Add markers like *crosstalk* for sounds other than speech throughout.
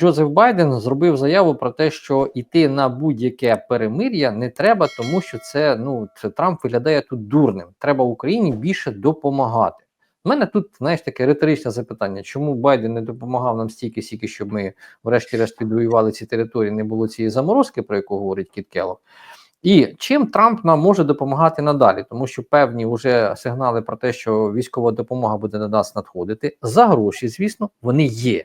Джозеф Байден зробив заяву про те, що йти на будь-яке перемир'я не треба, тому що це ну це Трамп виглядає тут дурним. Треба Україні більше допомагати. У мене тут знаєш таке риторичне запитання: чому Байден не допомагав нам стільки, стільки, щоб ми, врешті-решт, відвоювали ці території, не було цієї заморозки, про яку говорить Кіт Келлог? І чим Трамп нам може допомагати надалі, тому що певні вже сигнали про те, що військова допомога буде на нас надходити за гроші, звісно, вони є.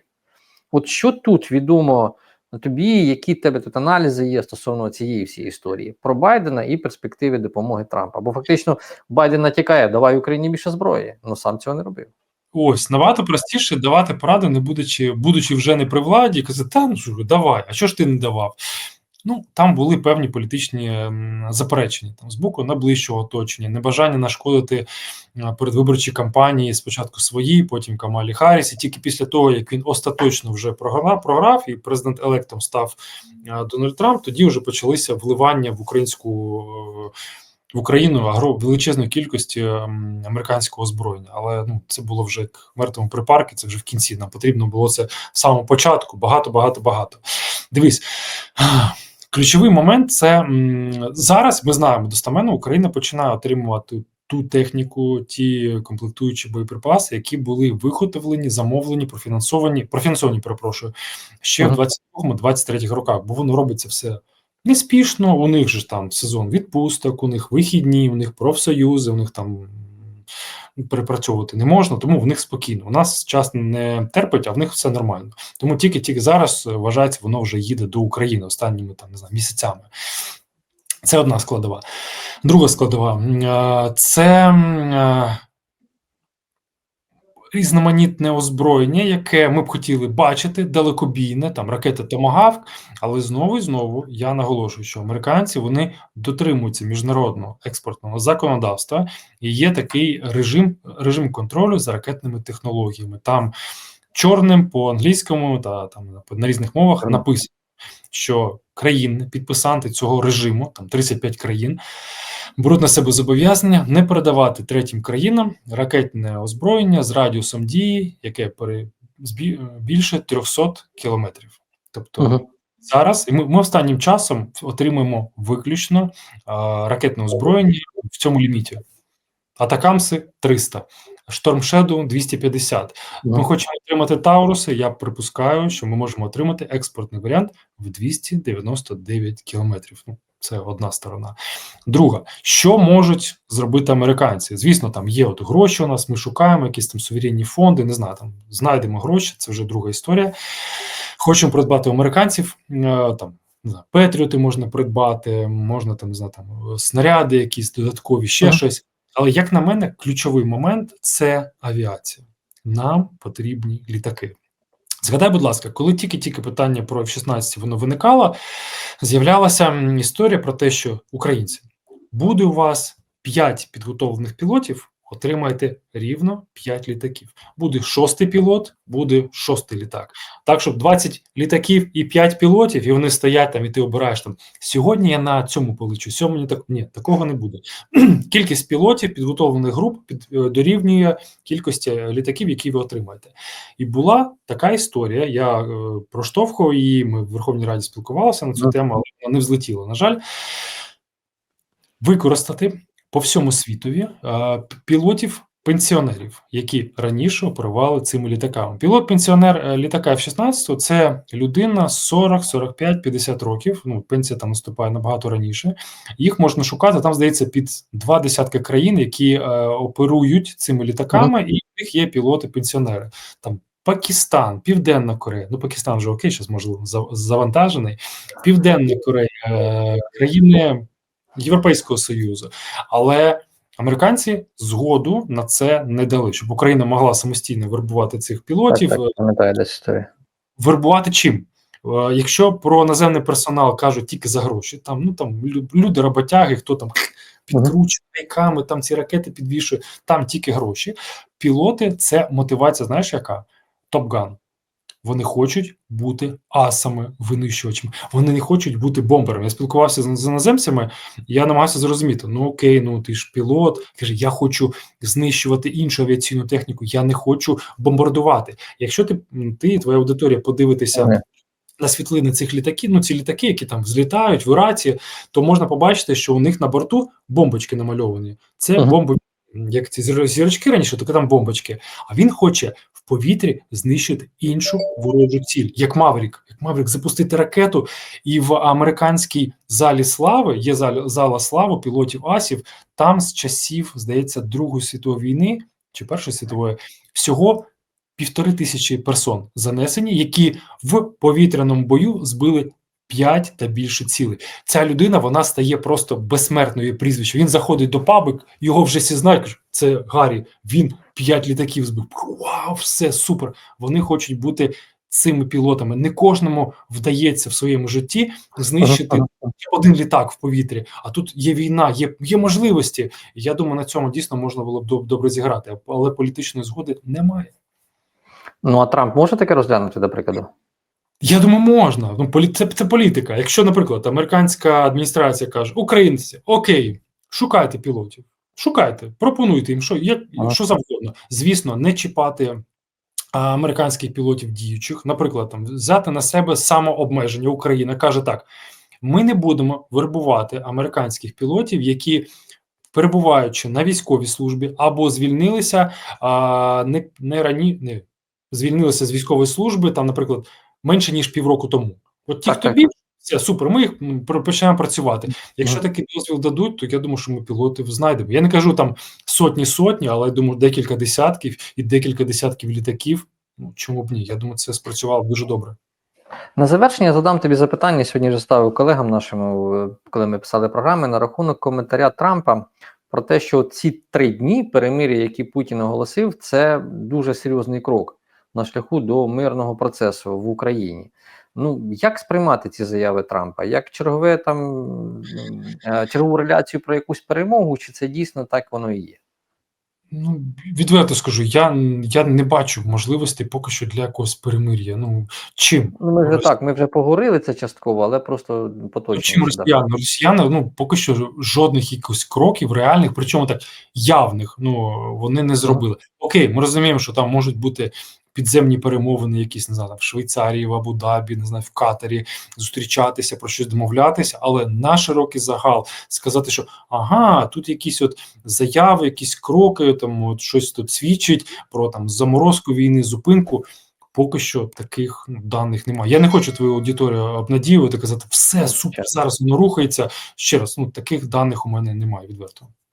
От що тут відомо тобі, які тебе тут аналізи є стосовно цієї всієї історії про Байдена і перспективи допомоги Трампа? Бо фактично Байден натякає, давай Україні більше зброї, але сам цього не робив. Ось набагато простіше давати поради, не будучи, будучи вже не при владі, казати, та ну давай, а що ж ти не давав? Ну там були певні політичні заперечення там з боку найближчого оточення, небажання нашкодити е, передвиборчій кампанії спочатку своїй, потім Камалі Харріс. І тільки після того, як він остаточно вже програв, програв і президент електом став е, Дональд Трамп, тоді вже почалися вливання в українську. е, В Україну агро величезної кількості ем, американського озброєння, але ну це було вже як мертвому припарки. Це вже в кінці. Нам потрібно було це в самому початку. Багато, багато, багато. Дивись, ключовий момент це зараз. Ми знаємо достаменно, Україна починає отримувати ту техніку, ті комплектуючі боєприпаси, які були виготовлені, замовлені, профінансовані, профінансовані, перепрошую, ще Ага. в 22-23 роках, бо воно робиться все. Неспішно, у них же там сезон відпусток, у них вихідні, у них профсоюзи, у них там перепрацьовувати не можна, тому в них спокійно. У нас час не терпить, а в них все нормально. Тому тільки-тільки зараз е, вважається, воно вже їде до України останніми там не знаю місяцями. Це одна складова. Друга складова е, це е, різноманітне озброєння, яке ми б хотіли бачити, далекобійне, там ракети Томагавк. Але знову і знову я наголошую, що американці вони дотримуються міжнародного експортного законодавства, і є такий режим, режим контролю за ракетними технологіями. Там чорним по англійському та там на різних мовах написано, що країни, підписанти цього режиму, там 35 країн, беруть на себе зобов'язання не передавати третім країнам ракетне озброєння з радіусом дії, яке більше 300 кілометрів. Тобто Ага. зараз і ми, ми останнім часом отримуємо виключно а, ракетне озброєння в цьому ліміті. Атакамси 300, Storm Shadow 250. Ми Ну, хочемо отримати Тауруси. Я припускаю, що ми можемо отримати експортний варіант в 299 кілометрів. Це одна сторона. Друга, що можуть зробити американці? Звісно, там є от гроші. У нас ми шукаємо якісь там суверенні фонди. Не знаю, там знайдемо гроші. Це вже друга історія. Хочемо придбати у американців е, там. Петріоти можна придбати, можна там не знаю, там снаряди, якісь додаткові, ще Ага. щось. Але як на мене, ключовий момент це авіація. Нам потрібні літаки. Згадай, будь ласка, коли тільки-тільки питання про F-16 воно виникало, з'являлася історія про те, що українці буде у вас 5 підготовлених пілотів, отримаєте рівно 5 літаків. Буде шостий пілот, буде шостий літак. Так, щоб 20 літаків і 5 пілотів, і вони стоять там, і ти обираєш там. Сьогодні я на цьому полечу, сьогодні так. Ні, такого не буде. *clears throat* Кількість пілотів підготовлених груп під, е, дорівнює кількості е, літаків, які ви отримаєте. І була така історія. Я е, проштовхував її. Ми в Верховній Раді спілкувалися на цю тему, але вона не взлетіла. На жаль, використати по всьому світові е, пілотів. Пенсіонерів, які раніше оперували цими літаками. Пілот-пенсіонер е, літака F-16 – це людина 40, 45, 50 років. Ну, пенсія там наступає набагато раніше. Їх можна шукати. Там здається під два десятки країн, які е, оперують цими літаками, і в них є пілоти-пенсіонери. Там Пакистан, Південна Корея. Ну, Пакистан вже окей, зараз можливо за- завантажений. Південна Корея, е, країни Європейського Союзу. Але американці згоду на це не дали, щоб Україна могла самостійно вербувати цих пілотів. так, пам'ятаю десь. Вербувати чим? Е, Якщо про наземний персонал кажуть тільки за гроші, там ну там лю- люди роботяги, хто там підкручує рейками, там ці ракети підвішує, там тільки гроші. Пілоти це мотивація, знаєш, яка? Топган. Вони хочуть бути асами, винищувачами. Вони не хочуть бути бомберами. Я спілкувався з, іноземцями, я намагався зрозуміти: ну окей, ну ти ж пілот. Каже, я хочу знищувати іншу авіаційну техніку, я не хочу бомбардувати. Якщо ти, ти твоя аудиторія подивитися на світлини цих літаків, ну ці літаки, які там злітають в Іраці, то можна побачити, що у них на борту бомбочки намальовані. Це Ага. бомби, як ці зір- зірочки раніше, то там бомбочки. А він хоче повітрі знищити іншу ворожу ціль, як Маврік. Як Маврік запустити ракету, і в американській залі слави є зал, зала слави пілотів асів. Там з часів, здається, Другої світової війни чи Першої світової всього півтори тисячі персон занесені, які в повітряному бою збили 5 та більше цілей. Ця людина вона стає просто безсмертною прізвище. Він заходить до пабик, його вже всі знають. кажуть, це Гаррі. Він 5 літаків збив. Вау, все супер. Вони хочуть бути цими пілотами. Не кожному вдається в своєму житті знищити один літак в повітрі. А тут є війна, є, є можливості. Я думаю, на цьому дійсно можна було б добре зіграти, але політичної згоди немає. Ну а Трамп може таке розглянути, до прикладу? Я думаю, можна. Ну, полі... це, це політика. Якщо, наприклад, американська адміністрація каже: Українці, окей, шукайте пілотів, шукайте, пропонуйте їм, що, як, що завгодно. Звісно, не чіпати американських пілотів діючих, наприклад, там взяти на себе самообмеження. Україна каже так: ми не будемо вербувати американських пілотів, які. Перебуваючи на військовій службі або звільнилися а, не, не рані, не звільнилися з військової служби, там, наприклад, менше ніж півроку тому. От ті, Так, хто так, більше, все супер. Ми їх починаємо працювати. Якщо такий дозвіл дадуть, то я думаю, що ми пілотів знайдемо. Я не кажу там сотні сотні, але я думаю, декілька десятків і декілька десятків літаків. Ну чому б ні? Я думаю, це спрацювало дуже добре. На завершення задам тобі запитання. Сьогодні вже ставив колегам нашим, е, коли ми писали програми, на рахунок коментаря Трампа про те, що ці три дні перемир'я, які Путін оголосив, це дуже серйозний крок на шляху до мирного процесу в Україні. Ну як сприймати ці заяви Трампа? Як чергове там е, чергову реляцію про якусь перемогу, чи це дійсно так воно і є? Ну відверто скажу, я, я не бачу можливості поки що для якогось перемир'я. Ну чим? Ну, ми вже Рос- так, ми вже поговорили це частково, але просто Ну, поточно. чим росіяни? Росіяни ну поки що жодних якихось кроків реальних, причому так явних. Ну вони не зробили. Окей, ми розуміємо, що там можуть бути підземні перемовини, якісь не знаю, там, в Швейцарії, в Абу-Дабі, не знаю, в Катарі, зустрічатися про щось домовлятися, але на широкий загал сказати, що ага, тут якісь от заяви, якісь кроки, там от щось тут свідчить про там заморозку війни, зупинку. Поки що таких ну, даних немає. Я не хочу твою аудиторію обнадіювати, казати, все супер, зараз воно рухається. Ще раз, ну таких даних у мене немає відверто.